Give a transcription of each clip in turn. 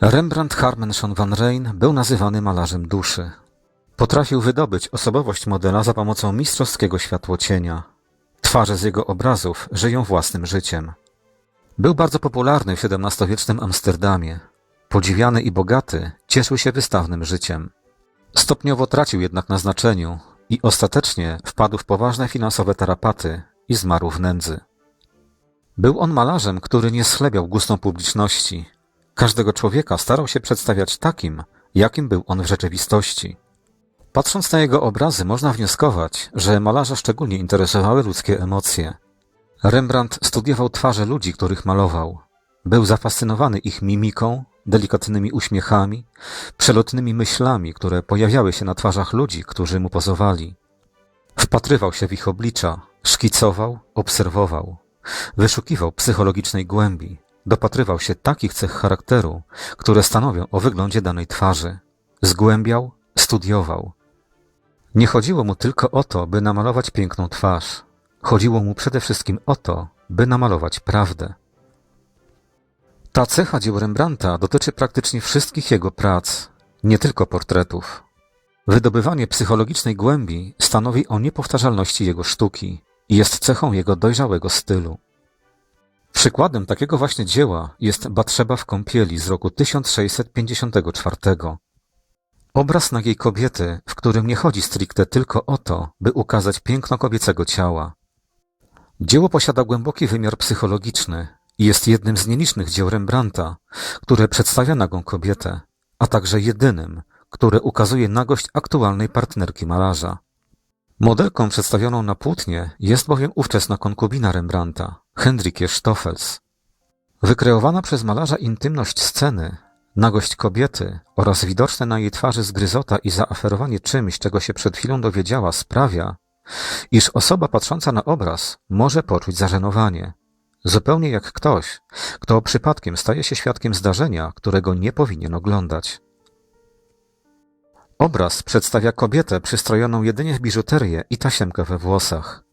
Rembrandt Harmenschon van Rijn był nazywany malarzem duszy. Potrafił wydobyć osobowość modela za pomocą mistrzowskiego światłocienia. Twarze z jego obrazów żyją własnym życiem. Był bardzo popularny w XVII-wiecznym Amsterdamie. Podziwiany i bogaty, cieszył się wystawnym życiem. Stopniowo tracił jednak na znaczeniu i ostatecznie wpadł w poważne finansowe tarapaty i zmarł w nędzy. Był on malarzem, który nie schlebiał gustom publiczności. Każdego człowieka starał się przedstawiać takim, jakim był on w rzeczywistości. Patrząc na jego obrazy, można wnioskować, że malarza szczególnie interesowały ludzkie emocje. Rembrandt studiował twarze ludzi, których malował. Był zafascynowany ich mimiką, delikatnymi uśmiechami, przelotnymi myślami, które pojawiały się na twarzach ludzi, którzy mu pozowali. Wpatrywał się w ich oblicza, szkicował, obserwował, wyszukiwał psychologicznej głębi, dopatrywał się takich cech charakteru, które stanowią o wyglądzie danej twarzy. Zgłębiał, studiował. Nie chodziło mu tylko o to, by namalować piękną twarz. Chodziło mu przede wszystkim o to, by namalować prawdę. Ta cecha dzieł Rembrandta dotyczy praktycznie wszystkich jego prac, nie tylko portretów. Wydobywanie psychologicznej głębi stanowi o niepowtarzalności jego sztuki i jest cechą jego dojrzałego stylu. Przykładem takiego właśnie dzieła jest Batrzeba w kąpieli z roku 1654. Obraz nagiej kobiety, w którym nie chodzi stricte tylko o to, by ukazać piękno kobiecego ciała. Dzieło posiada głęboki wymiar psychologiczny i jest jednym z nielicznych dzieł Rembrandta, które przedstawia nagą kobietę, a także jedynym, które ukazuje nagość aktualnej partnerki malarza. Modelką przedstawioną na płótnie jest bowiem ówczesna konkubina Rembrandta, Hendrikje Stoffels. Wykreowana przez malarza intymność sceny, nagość kobiety oraz widoczne na jej twarzy zgryzota i zaaferowanie czymś, czego się przed chwilą dowiedziała, sprawia, iż osoba patrząca na obraz może poczuć zażenowanie. Zupełnie jak ktoś, kto przypadkiem staje się świadkiem zdarzenia, którego nie powinien oglądać. Obraz przedstawia kobietę przystrojoną jedynie w biżuterię i tasiemkę we włosach.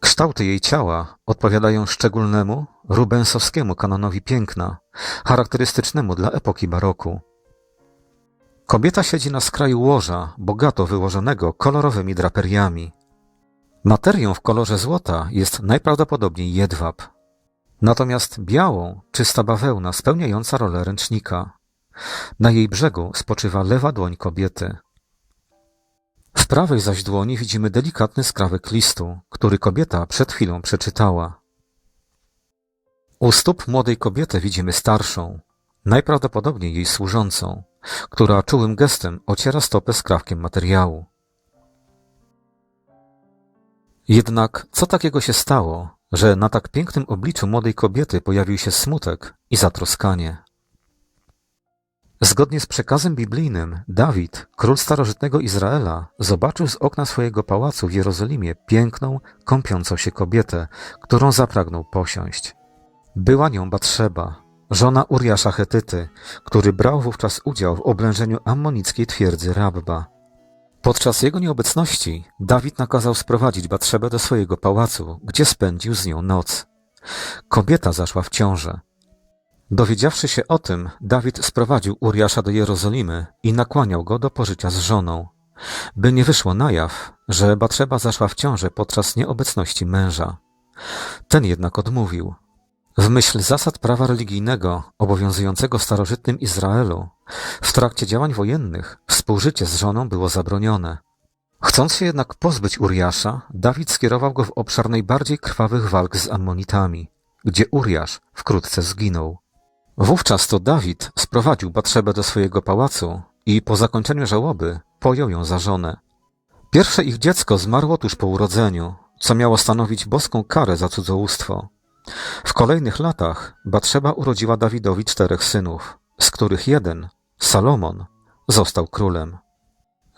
Kształty jej ciała odpowiadają szczególnemu, rubensowskiemu kanonowi piękna, charakterystycznemu dla epoki baroku. Kobieta siedzi na skraju łoża, bogato wyłożonego kolorowymi draperiami. Materią w kolorze złota jest najprawdopodobniej jedwab. Natomiast białą, czysta bawełna spełniająca rolę ręcznika. Na jej brzegu spoczywa lewa dłoń kobiety. W prawej zaś dłoni widzimy delikatny skrawek listu, który kobieta przed chwilą przeczytała. U stóp młodej kobiety widzimy starszą, najprawdopodobniej jej służącą, która czułym gestem ociera stopę skrawkiem materiału. Jednak co takiego się stało, że na tak pięknym obliczu młodej kobiety pojawił się smutek i zatroskanie? Zgodnie z przekazem biblijnym, Dawid, król starożytnego Izraela, zobaczył z okna swojego pałacu w Jerozolimie piękną, kąpiącą się kobietę, którą zapragnął posiąść. Była nią Batrzeba, żona Uriasza Hetyty, który brał wówczas udział w oblężeniu ammonickiej twierdzy Rabba. Podczas jego nieobecności Dawid nakazał sprowadzić Batrzebę do swojego pałacu, gdzie spędził z nią noc. Kobieta zaszła w ciążę. Dowiedziawszy się o tym, Dawid sprowadził Uriasza do Jerozolimy i nakłaniał go do pożycia z żoną, by nie wyszło na jaw, że Batrzeba zaszła w ciążę podczas nieobecności męża. Ten jednak odmówił. W myśl zasad prawa religijnego obowiązującego w starożytnym Izraelu, w trakcie działań wojennych współżycie z żoną było zabronione. Chcąc się jednak pozbyć Uriasza, Dawid skierował go w obszar najbardziej krwawych walk z Ammonitami, gdzie Uriasz wkrótce zginął. Wówczas to Dawid sprowadził Batrzebę do swojego pałacu i po zakończeniu żałoby pojął ją za żonę. Pierwsze ich dziecko zmarło tuż po urodzeniu, co miało stanowić boską karę za cudzołóstwo. W kolejnych latach Batrzeba urodziła Dawidowi czterech synów, z których jeden, Salomon, został królem.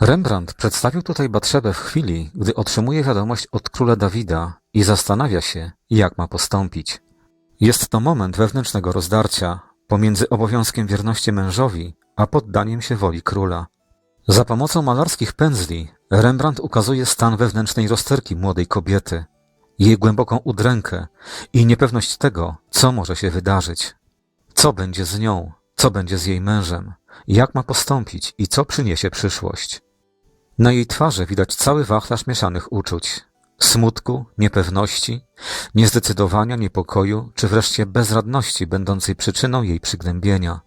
Rembrandt przedstawił tutaj Batrzebę w chwili, gdy otrzymuje wiadomość od króla Dawida i zastanawia się, jak ma postąpić. Jest to moment wewnętrznego rozdarcia pomiędzy obowiązkiem wierności mężowi, a poddaniem się woli króla. Za pomocą malarskich pędzli Rembrandt ukazuje stan wewnętrznej rozterki młodej kobiety, jej głęboką udrękę i niepewność tego, co może się wydarzyć. Co będzie z nią? co będzie z jej mężem, jak ma postąpić i co przyniesie przyszłość. Na jej twarzy widać cały wachlarz mieszanych uczuć. Smutku, niepewności, niezdecydowania, niepokoju, czy wreszcie bezradności będącej przyczyną jej przygnębienia.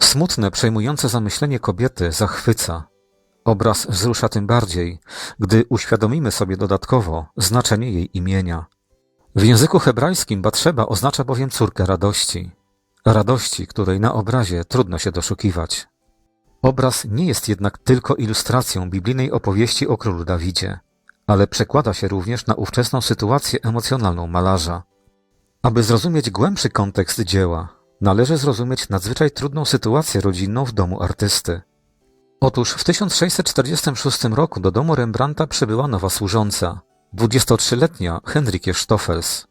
Smutne, przejmujące zamyślenie kobiety zachwyca. Obraz wzrusza tym bardziej, gdy uświadomimy sobie dodatkowo znaczenie jej imienia. W języku hebrajskim Batrzeba oznacza bowiem córkę radości. Radości, której na obrazie trudno się doszukiwać. Obraz nie jest jednak tylko ilustracją biblijnej opowieści o królu Dawidzie, ale przekłada się również na ówczesną sytuację emocjonalną malarza. Aby zrozumieć głębszy kontekst dzieła, należy zrozumieć nadzwyczaj trudną sytuację rodzinną w domu artysty. Otóż w 1646 roku do domu Rembrandta przybyła nowa służąca, 23-letnia Henrike Stoffels.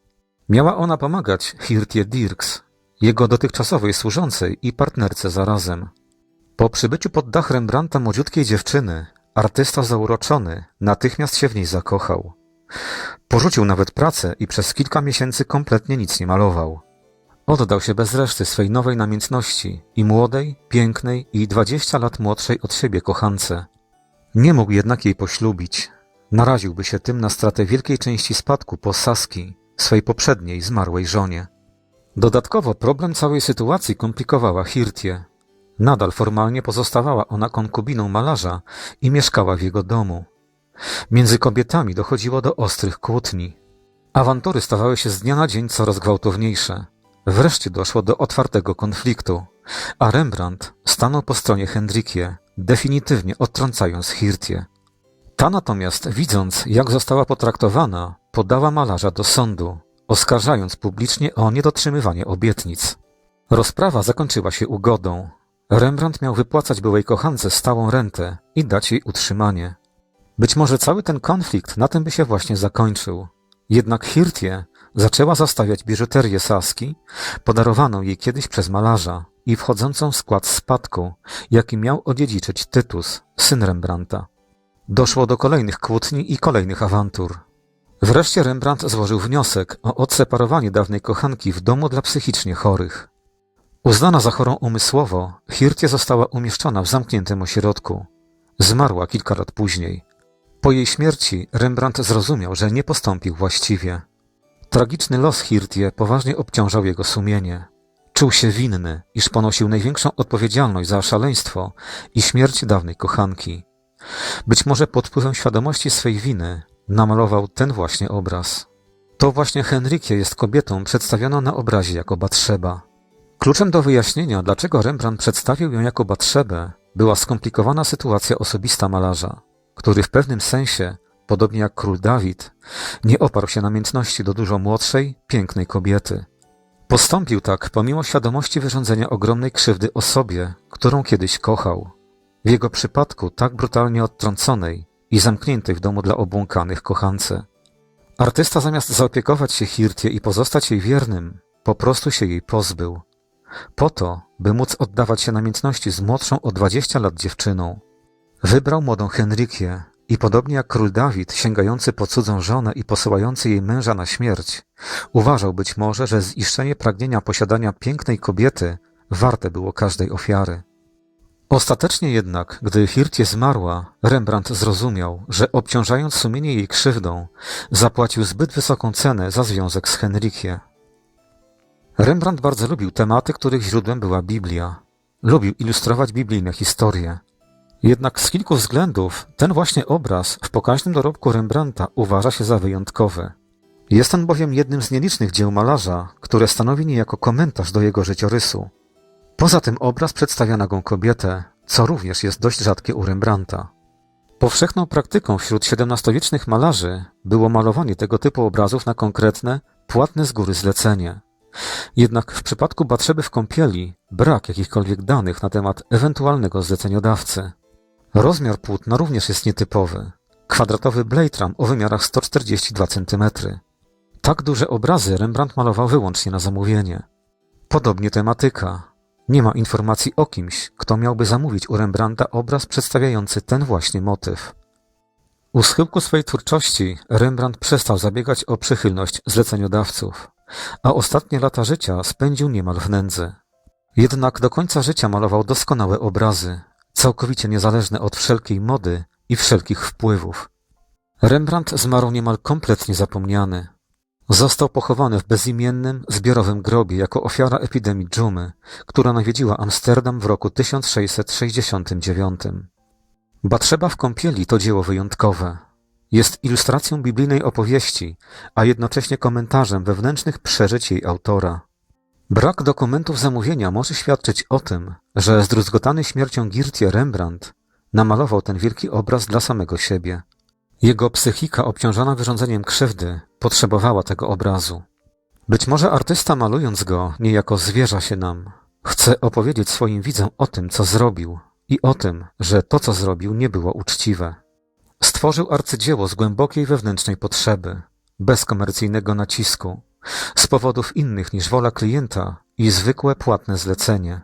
Miała ona pomagać Hirtie Dirks, jego dotychczasowej służącej i partnerce zarazem. Po przybyciu pod dach Rembrandta młodziutkiej dziewczyny, artysta zauroczony natychmiast się w niej zakochał. Porzucił nawet pracę i przez kilka miesięcy kompletnie nic nie malował. Oddał się bez reszty swej nowej namiętności i młodej, pięknej i dwadzieścia lat młodszej od siebie kochance. Nie mógł jednak jej poślubić. Naraziłby się tym na stratę wielkiej części spadku po Saski, swej poprzedniej zmarłej żonie. Dodatkowo problem całej sytuacji komplikowała Hirtie. Nadal formalnie pozostawała ona konkubiną malarza i mieszkała w jego domu. Między kobietami dochodziło do ostrych kłótni. Awantury stawały się z dnia na dzień coraz gwałtowniejsze. Wreszcie doszło do otwartego konfliktu, a Rembrandt stanął po stronie Hendrikie, definitywnie odtrącając Hirtię. Ta natomiast, widząc jak została potraktowana, podała malarza do sądu, oskarżając publicznie o niedotrzymywanie obietnic. Rozprawa zakończyła się ugodą. Rembrandt miał wypłacać byłej kochance stałą rentę i dać jej utrzymanie. Być może cały ten konflikt na tym by się właśnie zakończył. Jednak Hirtie zaczęła zastawiać biżuterię Saski, podarowaną jej kiedyś przez malarza i wchodzącą w skład spadku, jaki miał odziedziczyć Tytus, syn Rembrandta. Doszło do kolejnych kłótni i kolejnych awantur. Wreszcie Rembrandt złożył wniosek o odseparowanie dawnej kochanki w domu dla psychicznie chorych. Uznana za chorą umysłowo, Hirtie została umieszczona w zamkniętym ośrodku. Zmarła kilka lat później. Po jej śmierci Rembrandt zrozumiał, że nie postąpił właściwie. Tragiczny los Hirtie poważnie obciążał jego sumienie. Czuł się winny, iż ponosił największą odpowiedzialność za szaleństwo i śmierć dawnej kochanki. Być może pod wpływem świadomości swej winy namalował ten właśnie obraz. To właśnie Henrykie jest kobietą przedstawioną na obrazie jako Batrzeba. Kluczem do wyjaśnienia, dlaczego Rembrandt przedstawił ją jako Batrzebę, była skomplikowana sytuacja osobista malarza, który w pewnym sensie, podobnie jak król Dawid, nie oparł się namiętności do dużo młodszej, pięknej kobiety. Postąpił tak pomimo świadomości wyrządzenia ogromnej krzywdy osobie, którą kiedyś kochał. W jego przypadku tak brutalnie odtrąconej i zamkniętej w domu dla obłąkanych kochance. Artysta zamiast zaopiekować się Hirtie i pozostać jej wiernym, po prostu się jej pozbył. Po to, by móc oddawać się namiętności z młodszą o dwadzieścia lat dziewczyną. Wybrał młodą Henrykię i podobnie jak król Dawid, sięgający po cudzą żonę i posyłający jej męża na śmierć, uważał być może, że ziszczenie pragnienia posiadania pięknej kobiety warte było każdej ofiary. Ostatecznie jednak, gdy Hirtie zmarła, Rembrandt zrozumiał, że obciążając sumienie jej krzywdą, zapłacił zbyt wysoką cenę za związek z Henrikie. Rembrandt bardzo lubił tematy, których źródłem była Biblia. Lubił ilustrować biblijne historie. Jednak z kilku względów ten właśnie obraz w pokaźnym dorobku Rembrandta uważa się za wyjątkowy. Jest on bowiem jednym z nielicznych dzieł malarza, które stanowi niejako komentarz do jego życiorysu. Poza tym obraz przedstawia nagą kobietę, co również jest dość rzadkie u Rembrandta. Powszechną praktyką wśród XVII-wiecznych malarzy było malowanie tego typu obrazów na konkretne, płatne z góry zlecenie. Jednak w przypadku Batrzeby w kąpieli brak jakichkolwiek danych na temat ewentualnego zleceniodawcy. Rozmiar płótna również jest nietypowy. Kwadratowy blejtram o wymiarach 142 cm. Tak duże obrazy Rembrandt malował wyłącznie na zamówienie. Podobnie tematyka. Nie ma informacji o kimś, kto miałby zamówić u Rembrandta obraz przedstawiający ten właśnie motyw. U schyłku swej twórczości Rembrandt przestał zabiegać o przychylność zleceniodawców, a ostatnie lata życia spędził niemal w nędzy. Jednak do końca życia malował doskonałe obrazy, całkowicie niezależne od wszelkiej mody i wszelkich wpływów. Rembrandt zmarł niemal kompletnie zapomniany. Został pochowany w bezimiennym, zbiorowym grobie jako ofiara epidemii dżumy, która nawiedziła Amsterdam w roku 1669. Batrzeba w kąpieli to dzieło wyjątkowe. Jest ilustracją biblijnej opowieści, a jednocześnie komentarzem wewnętrznych przeżyć jej autora. Brak dokumentów zamówienia może świadczyć o tym, że zdruzgotany śmiercią Girtie Rembrandt namalował ten wielki obraz dla samego siebie. Jego psychika obciążona wyrządzeniem krzywdy potrzebowała tego obrazu. Być może artysta malując go niejako zwierza się nam. Chce opowiedzieć swoim widzom o tym, co zrobił i o tym, że to, co zrobił, nie było uczciwe. Stworzył arcydzieło z głębokiej wewnętrznej potrzeby, bez komercyjnego nacisku, z powodów innych niż wola klienta i zwykłe płatne zlecenie.